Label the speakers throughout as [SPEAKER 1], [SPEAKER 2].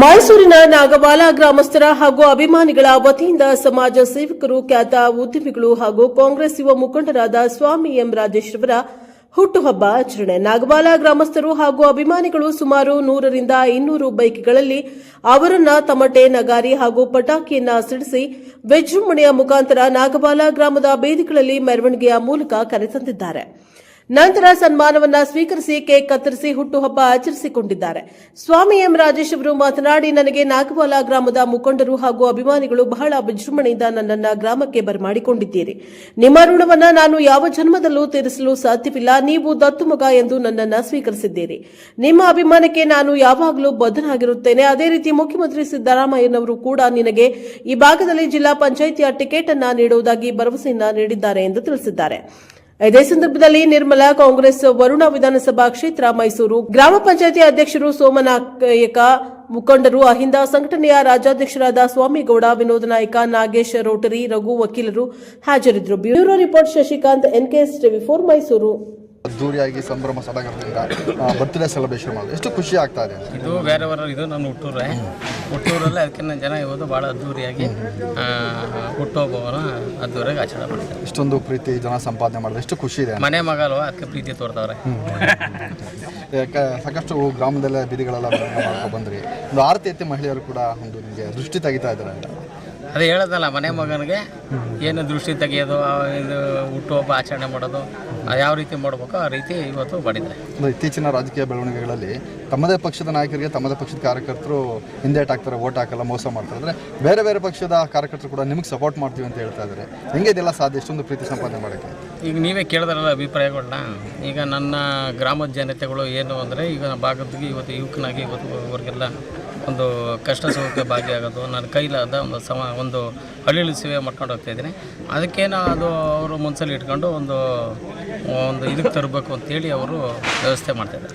[SPEAKER 1] ಮೈಸೂರಿನ ನಾಗವಾಲ ಗ್ರಾಮಸ್ಥರ ಹಾಗೂ ಅಭಿಮಾನಿಗಳ ವತಿಯಿಂದ ಸಮಾಜ ಸೇವಕರು ಖ್ಯಾತ ಉದ್ಯಮಿಗಳು ಹಾಗೂ ಕಾಂಗ್ರೆಸ್ ಯುವ ಮುಖಂಡರಾದ ಸ್ವಾಮಿ ಎಂ ರಾಜೇಶ್ ರವರ ಹುಟ್ಟುಹಬ್ಬ ಆಚರಣೆ. ನಾಗವಾಲ ಗ್ರಾಮಸ್ಥರು ಹಾಗೂ ಅಭಿಮಾನಿಗಳು ಸುಮಾರು ನೂರರಿಂದ ಇನ್ನೂರು ಬೈಕ್ಗಳಲ್ಲಿ ಅವರನ್ನ ತಮಟೆ, ನಗಾರಿ ಹಾಗೂ ಪಟಾಕಿಯನ್ನ ಸಿಡಿಸಿ ವಿಜೃಂಭಣೆಯ ಮುಖಾಂತರ ನಾಗವಾಲ ಗ್ರಾಮದ ಬೀದಿಗಳಲ್ಲಿ ಮೆರವಣಿಗೆಯ ಮೂಲಕ ಕರೆತಂದಿದ್ದಾರೆ ನಂತರ ಸನ್ಮಾನವನ್ನ ಸ್ವೀಕರಿಸಿ ಕೇಕ್ ಕತ್ತರಿಸಿ ಹುಟ್ಟುಹಬ್ಬ ಆಚರಿಸಿಕೊಂಡಿದ್ದಾರೆ. ಸ್ವಾಮಿ ಎಂ ರಾಜೇಶ್ ಅವರು ಮಾತನಾಡಿ, ನನಗೆ ನಾಗವಾಲ ಗ್ರಾಮದ ಮುಖಂಡರು ಹಾಗೂ ಅಭಿಮಾನಿಗಳು ಬಹಳ ವಿಜೃಂಭಣೆಯಿಂದ ನನ್ನನ್ನ ಗ್ರಾಮಕ್ಕೆ ಬರಮಾಡಿಕೊಂಡಿದ್ದೀರಿ. ನಿಮ್ಮ ಋಣವನ್ನ ನಾನು ಯಾವ ಜನ್ಮದಲ್ಲೂ ತೀರಿಸಲು ಸಾಧ್ಯವಿಲ್ಲ. ನೀವು ದತ್ತು ಮಗ ಎಂದು ನನ್ನನ್ನ ಸ್ವೀಕರಿಸಿದ್ದೀರಿ. ನಿಮ್ಮ ಅಭಿಮಾನಕ್ಕೆ ನಾನು ಯಾವಾಗಲೂ ಬದ್ಧನಾಗಿರುತ್ತೇನೆ. ಅದೇ ರೀತಿ ಮುಖ್ಯಮಂತ್ರಿ ಸಿದ್ದರಾಮಯ್ಯನವರು ಕೂಡ ನಿನಗೆ ಈ ಭಾಗದಲ್ಲಿ ಜಿಲ್ಲಾ ಪಂಚಾಯಿತಿಯ ಟಿಕೆಟ್ ಅನ್ನು ನೀಡುವುದಾಗಿ ಭರವಸೆಯನ್ನ ನೀಡಿದ್ದಾರೆ ಎಂದು ತಿಳಿಸಿದ್ದಾರೆ. ಇದೇ ಸಂದರ್ಭದಲ್ಲಿ ನಿರ್ಮಲಾ, ಕಾಂಗ್ರೆಸ್, ವರುಣ ವಿಧಾನಸಭಾ ಕ್ಷೇತ್ರ, ಮೈಸೂರು ಗ್ರಾಮ ಪಂಚಾಯತಿ ಅಧ್ಯಕ್ಷರು ಸೋಮನಾಯಕ ಮುಖಂಡರು ಅಹಿಂದ ಸಂಘಟನೆಯ ರಾಜ್ಯಾಧ್ಯಕ್ಷರಾದ ಸ್ವಾಮಿಗೌಡ, ವಿನೋದ ನಾಯಕ, ನಾಗೇಶ್ ರೋಟರಿ, ರಘು ವಕೀಲರು ಹಾಜರಿದ್ದರು. Bureau report Shashikanth, NKS TV four Mysuru.
[SPEAKER 2] ಅದ್ದೂರಿಯಾಗಿ ಸಂಭ್ರಮ ಸಡಗರದಿಂದ ಬರ್ತ್ಡೇ ಸೆಲೆಬ್ರೇಷನ್ ಮಾಡೋದು. ಎಷ್ಟು ಖುಷಿ ಆಗ್ತಾ ಇದೆ.
[SPEAKER 3] ಇದು ಬೇರೆಯವರ ಇದು ನನ್ನ ಹುಟ್ಟೂರೇ. ಹುಟ್ಟೂರಲ್ಲಿ ಅದಕ್ಕಿಂತ ಜನ ಇವತ್ತು ಭಾಳ ಅದ್ದೂರಿಯಾಗಿ ಹುಟ್ಟುಹಬ್ಬವನ್ನು ಅದ್ದೂರಿಯಾಗಿ ಆಚರಣೆ ಮಾಡ್ತಾರೆ.
[SPEAKER 2] ಇಷ್ಟೊಂದು ಪ್ರೀತಿ ಜನ ಸಂಪಾದನೆ ಮಾಡಿದ್ರೆ ಎಷ್ಟು ಖುಷಿ ಇದೆ.
[SPEAKER 3] ಮನೆ ಮಗಲ್ವ? ಅದಕ್ಕೆ ಪ್ರೀತಿ ತೋರ್ತವ್ರೆ
[SPEAKER 2] ಯಾಕೆ ಸಾಕಷ್ಟು ಗ್ರಾಮದಲ್ಲ ಬೀದಿಗಳೆಲ್ಲ ಮಾಡ್ಕೊಂಡು ಬಂದ್ರಿ. ಒಂದು ಆರತಿ ಎತ್ತಿ ಮಹಿಳೆಯರು ಕೂಡ ಒಂದು ನಿಮಗೆ ದೃಷ್ಟಿ ತೆಗಿತಾ ಇದ್ದಾರೆ
[SPEAKER 3] ಅದೇ ಹೇಳೋದಲ್ಲ ಮನೆ ಮಗನಿಗೆ ಏನು ದೃಷ್ಟಿ ತೆಗೆಯೋದು ಇದು ಹುಟ್ಟುಹಬ್ಬ ಆಚರಣೆ ಮಾಡೋದು ಯಾವ ರೀತಿ ಮಾಡಬೇಕು ಆ ರೀತಿ ಇವತ್ತು ಮಾಡಿದ್ದಾರೆ.
[SPEAKER 2] ಇತ್ತೀಚಿನ ರಾಜಕೀಯ ಬೆಳವಣಿಗೆಗಳಲ್ಲಿ ತಮ್ಮದೇ ಪಕ್ಷದ ನಾಯಕರಿಗೆ ತಮ್ಮದೇ ಪಕ್ಷದ ಕಾರ್ಯಕರ್ತರು ಹಿಂದೇಟ್ ಹಾಕ್ತಾರೆ ಓಟ್ ಹಾಕಲ್ಲ ಮೋಸ ಮಾಡ್ತಾರೆ. ಅಂದರೆ ಬೇರೆ ಬೇರೆ ಪಕ್ಷದ ಕಾರ್ಯಕರ್ತರು ಕೂಡ ನಿಮಗೆ ಸಪೋರ್ಟ್ ಮಾಡ್ತೀವಿ ಅಂತ ಹೇಳ್ತಾ ಇದ್ದಾರೆ. ಹೆಂಗೆ ಇದೆಲ್ಲ ಸಾಧ್ಯ? ಇಷ್ಟೊಂದು ಪ್ರೀತಿ ಸಂಪಾದನೆ ಮಾಡೋಕ್ಕೆ.
[SPEAKER 3] ಈಗ ನೀವೇ ಕೇಳಿದ್ರಲ್ಲ ಅಭಿಪ್ರಾಯಗಳನ್ನ. ಈಗ ನನ್ನ ಗ್ರಾಮದ ಜನತೆಗಳು ಏನು ಅಂದರೆ ಈಗ ಭಾಗದಿಗೆ ಇವತ್ತು ಯುವಕನಾಗಿ ಇವತ್ತು ಅವ್ರಿಗೆಲ್ಲ ಒಂದು ಕಷ್ಟ ಸುಖಕ್ಕೆ ಭಾಗಿಯಾಗೋದು ನನ್ನ ಕೈಲಾದ ಒಂದು ಸಮ ಒಂದು ಹಳ್ಳಿ ಸೇವೆ ಮಾಡ್ಕೊಂಡು ಹೋಗ್ತಾ ಇದ್ದೀನಿ. ಅದಕ್ಕೇನೋ ಅದು ಅವರು ಮನಸ್ಸಲ್ಲಿ ಇಟ್ಕೊಂಡು ಒಂದು ಒಂದು ಇದಕ್ಕೆ ತರಬೇಕು ಅಂತೇಳಿ ಅವರು ವ್ಯವಸ್ಥೆ ಮಾಡ್ತಾಯಿದ್ದಾರೆ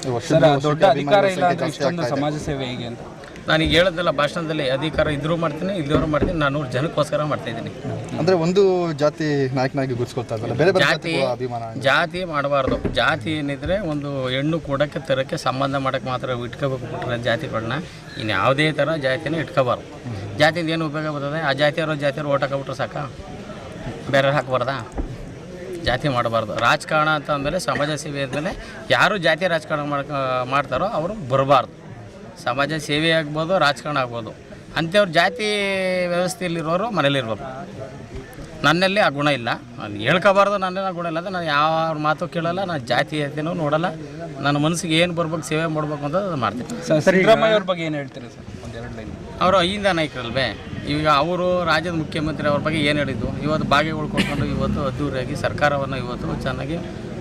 [SPEAKER 4] ದೊಡ್ಡ ಅಧಿಕಾರ ಇಲ್ಲ ಅಂದ್ರೆ
[SPEAKER 2] ಜಾಸ್ತಿ
[SPEAKER 4] ಇಷ್ಟೊಂದು ಸಮಾಜ ಸೇವೆ ಹೇಗೆ ಅಂತ?
[SPEAKER 3] ನಾನೀಗ ಹೇಳೋದಲ್ಲ ಭಾಷಣದಲ್ಲಿ ಅಧಿಕಾರ ಇದ್ರೂ ಮಾಡ್ತೀನಿ ಇಲ್ಲಿವರು ಮಾಡ್ತೀನಿ ನಾನು ಜನಕ್ಕೋಸ್ಕರ ಮಾಡ್ತಾ ಇದ್ದೀನಿ.
[SPEAKER 2] ಅಂದ್ರೆ ಒಂದು ಜಾತಿ ನಾಯಕನಾಗಿ ಇದ್ದಲ್ಲ ಬೇರೆ ಬೇರೆ
[SPEAKER 3] ಜಾತಿ
[SPEAKER 2] ಅಭಿಮಾನ
[SPEAKER 3] ಜಾತಿ ಮಾಡಬಾರ್ದು. ಜಾತಿ ಏನಿದ್ರೆ ಒಂದು ಹೆಣ್ಣು ಕೊಡೋಕ್ಕೆ ತರೋಕ್ಕೆ ಸಂಬಂಧ ಮಾಡೋಕ್ಕೆ ಮಾತ್ರ ಇಟ್ಕೋಬೇಕು ಬಿಟ್ಟರೆ ಜಾತಿಗಳನ್ನ. ಇನ್ನು ಯಾವುದೇ ಥರ ಜಾತಿನ ಇಟ್ಕೋಬಾರ್ದು. ಜಾತಿಯಿಂದ ಏನು ಉಪಯೋಗ ಬರ್ತದೆ? ಆ ಜಾತಿಯವರು ಜಾತಿಯವರು ಓಟ್ ಹಾಕೊಬಿಟ್ರೆ ಸಾಕ? ಬೇರೆ ಹಾಕಬಾರ್ದಾ? ಜಾತಿ ಮಾಡಬಾರ್ದು. ರಾಜಕಾರಣ ಅಂತ ಅಂದಮೇಲೆ ಸಮಾಜ ಸೇವೆ ಅಂದಮೇಲೆ ಯಾರು ಜಾತಿ ರಾಜಕಾರಣ ಮಾಡ್ಕ ಮಾಡ್ತಾರೋ ಅವರು ಬರಬಾರ್ದು. ಸಮಾಜ ಸೇವೆ ಆಗ್ಬೋದು ರಾಜಕಾರಣ ಆಗ್ಬೋದು. ಅಂಥವ್ರು ಜಾತಿ ವ್ಯವಸ್ಥೆಯಲ್ಲಿರೋರು ಮನೇಲಿರ್ಬೋದು ನನ್ನಲ್ಲಿ ಆ ಗುಣ ಇಲ್ಲ. ನಾನು ಹೇಳ್ಕೋಬಾರ್ದು ನನ್ನಲ್ಲಿ ಆ ಗುಣ ಇಲ್ಲ ಅಂದರೆ ನಾನು ಯಾವ ಮಾತು ಕೇಳಲ್ಲ ನಾನು ಜಾತಿ ಜಾತಿನೂ ನೋಡಲ್ಲ. ನನ್ನ ಮನಸ್ಸಿಗೆ ಏನು ಬರ್ಬೇಕು ಸೇವೆ ಮಾಡ್ಬೇಕು ಅಂತ ಅದು ಮಾಡ್ತೀನಿ.
[SPEAKER 4] ಸರ್ ಸಿದ್ದರಾಮಯ್ಯ ಅವ್ರ ಬಗ್ಗೆ ಏನು ಹೇಳ್ತೀರಿ ಸರ್? ಒಂದೆರಡು ಲೈನ್.
[SPEAKER 3] ಅವರು ಅಹಿಂದ ನಾಯಕರಲ್ವೇ? ಈಗ ಅವರು ರಾಜ್ಯದ ಮುಖ್ಯಮಂತ್ರಿ ಅವ್ರ ಬಗ್ಗೆ ಏನು ಹೇಳಿದ್ದು? ಇವತ್ತು ಬಾಗಿಗಳು ಕೊಟ್ಕೊಂಡು ಇವತ್ತು ಅದ್ದೂರಿಯಾಗಿ ಸರ್ಕಾರವನ್ನು ಇವತ್ತು ಚೆನ್ನಾಗಿ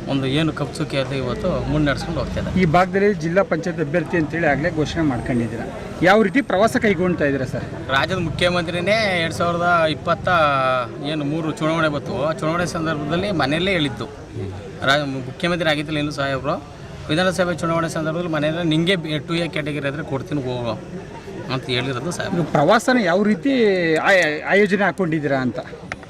[SPEAKER 3] ಒಂದು ಏನು ಕಪ್ಸುಕ್ಕೆ ಅದು ಇವತ್ತು ಮುನ್ನಡೆಸ್ಕೊಂಡು ಹೋಗ್ತಿದ್ದಾರೆ.
[SPEAKER 4] ಈ ಭಾಗದಲ್ಲಿ ಜಿಲ್ಲಾ ಪಂಚಾಯತ್ ಅಭ್ಯರ್ಥಿ ಅಂತೇಳಿ ಆಗಲೇ ಘೋಷಣೆ ಮಾಡ್ಕೊಂಡಿದ್ದೀರಾ. ಯಾವ ರೀತಿ ಪ್ರವಾಸ ಕೈಗೊಳ್ತಾ ಇದ್ದೀರಾ ಸರ್?
[SPEAKER 3] ರಾಜ್ಯದ ಮುಖ್ಯಮಂತ್ರಿನೇ ಎರಡು ಸಾವಿರದ ಇಪ್ಪತ್ತ ಏನು ಮೂರು ಚುನಾವಣೆ ಬಂತು. ಆ ಚುನಾವಣೆ ಸಂದರ್ಭದಲ್ಲಿ ಮನೆಯಲ್ಲೇ ಹೇಳಿದ್ದು ರಾಜ ಮುಖ್ಯಮಂತ್ರಿ ಆಗಿದ್ದಿಲ್ಲ ಇನ್ನು ಸಾಹೇಬರು ವಿಧಾನಸಭೆ ಚುನಾವಣೆ ಸಂದರ್ಭದಲ್ಲಿ ಮನೆಯಲ್ಲೇ ನಿಂಗೆ ಟು ಎ ಕ್ಯಾಟಗರಿ ಆದರೆ ಕೊಡ್ತೀನಿ ಹೋಗೋ ಅಂತ ಹೇಳಿರೋದು ಸಾಹೇಬ್
[SPEAKER 4] ಪ್ರವಾಸನ ಯಾವ ರೀತಿ ಆಯ- ಆಯೋಜನೆ ಹಾಕ್ಕೊಂಡಿದ್ದೀರಾ ಅಂತ?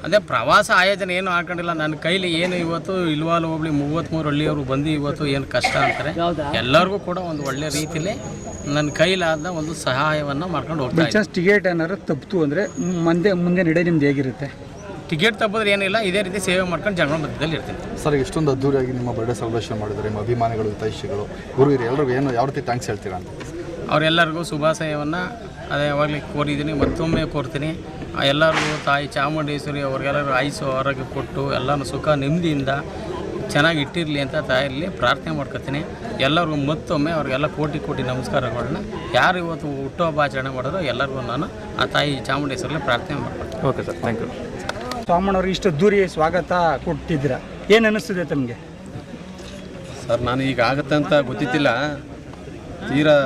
[SPEAKER 3] ಅದೇ ಪ್ರವಾಸ ಆಯೋಜನೆ ಏನು ಹಾಕೊಂಡಿಲ್ಲ. ನನ್ನ ಕೈಲಿ ಏನು ಇವತ್ತು ಇಲ್ವಾಲ್ ಹೋಬಳಿ ಮೂವತ್ತ್ಮೂರು ಹಳ್ಳಿಯವರು ಬಂದು ಇವತ್ತು ಏನು ಕಷ್ಟ ಅಂತಾರೆ ಎಲ್ಲರಿಗೂ ಕೂಡ ಒಂದು ಒಳ್ಳೆ ರೀತಿಲಿ ನನ್ನ ಕೈಲಾದ ಒಂದು ಸಹಾಯವನ್ನು ಮಾಡ್ಕೊಂಡು
[SPEAKER 4] ಹೋಗ್ತಾರೆ ಟಿಕೆಟ್ ಏನಾದ್ರು ತಪ್ಪಿತು ಅಂದರೆ ಮುಂದೆ ಮುಂದೆ ನಡೆ ನಿಮ್ದು ಹೇಗಿರುತ್ತೆ?
[SPEAKER 3] ಟಿಕೆಟ್ ತಪ್ಪಿದ್ರೆ ಏನಿಲ್ಲ ಇದೇ ರೀತಿ ಸೇವೆ ಮಾಡ್ಕೊಂಡು ಜನರ ಮಧ್ಯದಲ್ಲಿ ಇರ್ತೀನಿ.
[SPEAKER 2] ಸರ್ ಇಷ್ಟೊಂದು ಅದ್ದೂರಿಯಾಗಿ ನಿಮ್ಮ ಬರ್ಡೇ ಸೆಲೆಬ್ರೇಷನ್ ಮಾಡಿದ್ರೆ ನಿಮ್ಮ ಅಭಿಮಾನಿಗಳು ಹಿತೈಷಿಗಳು ಗುರುವಿರು ಎಲ್ಲರಿಗೂ ಏನು ಯಾವ ರೀತಿ ಥ್ಯಾಂಕ್ಸ್ ಹೇಳ್ತೀರಾ ಅಂತ?
[SPEAKER 3] ಅವರೆಲ್ಲರಿಗೂ ಶುಭಾಶಯವನ್ನು ಅದೇ ಯಾವಾಗಲೇ ಕೋರಿದ್ದೀನಿ ಮತ್ತೊಮ್ಮೆ ಕೋರ್ತೀನಿ. ಎಲ್ಲರಿಗೂ ತಾಯಿ ಚಾಮುಂಡೇಶ್ವರಿ ಅವ್ರಿಗೆಲ್ಲರಿಗೂ ಆಯುಸು ಆರೋಗ್ಯ ಕೊಟ್ಟು ಎಲ್ಲನೂ ಸುಖ ನೆಮ್ಮದಿಯಿಂದ ಚೆನ್ನಾಗಿ ಇಟ್ಟಿರಲಿ ಅಂತ ತಾಯಲ್ಲಿ ಪ್ರಾರ್ಥನೆ ಮಾಡ್ಕೊತೀನಿ. ಎಲ್ಲರಿಗೂ ಮತ್ತೊಮ್ಮೆ ಅವ್ರಿಗೆಲ್ಲ ಕೋಟಿ ಕೋಟಿ ನಮಸ್ಕಾರಗಳನ್ನ ಯಾರು ಇವತ್ತು ಹುಟ್ಟುಹಬ್ಬ ಆಚರಣೆ ಮಾಡೋದು ಎಲ್ಲರಿಗೂ ನಾನು ಆ ತಾಯಿ ಚಾಮುಂಡೇಶ್ವರಲ್ಲಿ ಪ್ರಾರ್ಥನೆ ಮಾಡ್ಕೊಳ್ತೀನಿ.
[SPEAKER 2] Okay sir thank you.
[SPEAKER 4] ಸ್ವಾಮಣ್ಣವ್ರಿಗೆ ಇಷ್ಟು ದೂರಿ ಸ್ವಾಗತ ಕೊಟ್ಟಿದ್ದೀರ. ಏನು ಅನ್ನಿಸ್ತಿದೆ ತಮಗೆ?
[SPEAKER 5] ಸರ್ ನಾನು ಈಗ ಆಗುತ್ತೆ ಅಂತ ಗೊತ್ತಿತ್ತಿಲ್ಲ. ತೀರಾ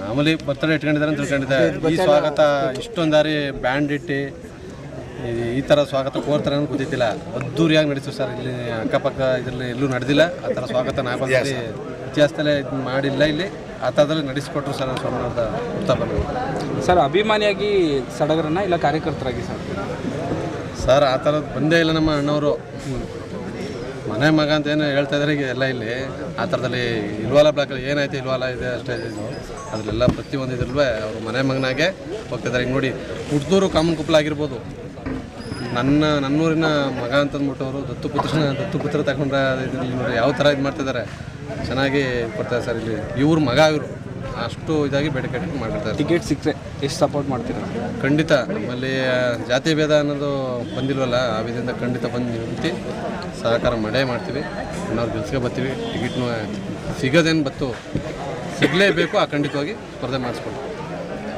[SPEAKER 5] ಮಾಮೂಲಿ ಬರ್ತಡೇ ಇಟ್ಕೊಂಡಿದ್ದಾರೆ ಅಂತ ತಿಳ್ಕೊಂಡಿದ್ದೆ ಈ ಸ್ವಾಗತ ಇಷ್ಟೊಂದು ದಾರಿ ಬ್ಯಾಂಡ್ ಇಟ್ಟು ಈ- ಥರ ಸ್ವಾಗತ ಕೋರ್ತಾರೆ ಅಂತ ಗೊತ್ತಿತ್ತಿಲ್ಲ. ಅದ್ದೂರಿಯಾಗಿ ನಡೀತು ಸರ್. ಇಲ್ಲಿ ಅಕ್ಕಪಕ್ಕ ಇದರಲ್ಲಿ ಎಲ್ಲೂ ನಡೆದಿಲ್ಲ. ಆ ಥರ ಸ್ವಾಗತ ನಾಲ್ಕು ಇತಿಹಾಸದಲ್ಲೇ ಇದು ಮಾಡಿಲ್ಲ ಇಲ್ಲಿ. ಆ ಥರದಲ್ಲಿ ನಡೆಸಿಕೊಟ್ರು ಸರ್ ಸ್ವಾಮಿನಾಥ ಉತ್ತಪ್ಪ
[SPEAKER 6] ಸರ್ ಅಭಿಮಾನಿಯಾಗಿ ಸಡಗರನ್ನ ಇಲ್ಲ ಕಾರ್ಯಕರ್ತರಾಗಿ ಸರ್?
[SPEAKER 5] ಸರ್ ಆ ಥರದ್ದು ಬಂದೇ ಇಲ್ಲ ನಮ್ಮ ಅಣ್ಣವರು. ಮನೆ ಮಗ ಅಂತ ಏನು ಹೇಳ್ತಾ ಇದ್ದಾರೆ ಈಗ ಎಲ್ಲ ಇಲ್ಲಿ ಆ ಥರದಲ್ಲಿ ಇಲ್ವಾಲ ಬ್ಲಾಕಲ್ಲಿ ಏನಾಯ್ತು, ಇಲ್ವಾಲ ಇದೆ ಅಷ್ಟೇ ಇದು. ಅದರಲ್ಲೆಲ್ಲ ಪ್ರತಿಯೊಂದು ಇದ್ರಲ್ವೇ ಅವರು ಮನೆ ಮಗನಾಗೆ ಹೋಗ್ತಿದ್ದಾರೆ. ಹಿಂಗೆ ನೋಡಿ, ಹುಡ್ದೂರು ಕಾಮನ್ ಕುಪ್ಲ ಆಗಿರ್ಬೋದು. ನನ್ನ, ನನ್ನೂರಿನ ಮಗ ಅಂತಂದ್ಬಿಟ್ಟು ಅವರು ದತ್ತು ಪುತ್ರನ ದತ್ತು ಪುತ್ರ ತಗೊಂಡ್ರೆ ಇದ್ರಲ್ಲಿ ನೋಡಿ ಯಾವ ಥರ ಇದು ಮಾಡ್ತಿದ್ದಾರೆ. ಚೆನ್ನಾಗಿ ಕೊಡ್ತಾರೆ ಸರ್ ಇಲ್ಲಿ. ಇವ್ರ ಮಗ ಇವರು. ಅಷ್ಟು ಇದಾಗಿ ಬೇಡಿಕೆ ಮಾಡಿರ್ತಾರೆ
[SPEAKER 6] ಟಿಕೆಟ್ ಸಿಕ್ಕರೆ ಎಷ್ಟು ಸಪೋರ್ಟ್ ಮಾಡ್ತೀರಾ?
[SPEAKER 5] ಖಂಡಿತ. ನಮ್ಮಲ್ಲಿ ಜಾತಿ ಭೇದ ಅನ್ನೋದು ಬಂದಿಲ್ವಲ್ಲ ಆ ವಿಧದಿಂದ ಖಂಡಿತ ಬಂದು ನಿಂತು ಸಹಕಾರ ಮಾಡೇ ಮಾಡ್ತೀವಿ. ಇನ್ನೊಂದು ಗೆಲ್ಸ್ಕೊ ಬರ್ತೀವಿ. ಟಿಕೆಟ್ನು ಸಿಗೋದೇನು ಬತ್ತು ಸಿಗಲೇಬೇಕು ಆ ಖಂಡಿತವಾಗಿ ಸ್ಪರ್ಧೆ ಮಾಡಿಸ್ಕೊಡ್ತೀವಿ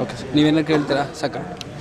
[SPEAKER 6] ಓಕೆ ಸರ್ ನೀವೇನಕ್ಕೆ ಕೇಳ್ತೀರಾ? ಸಾಕ?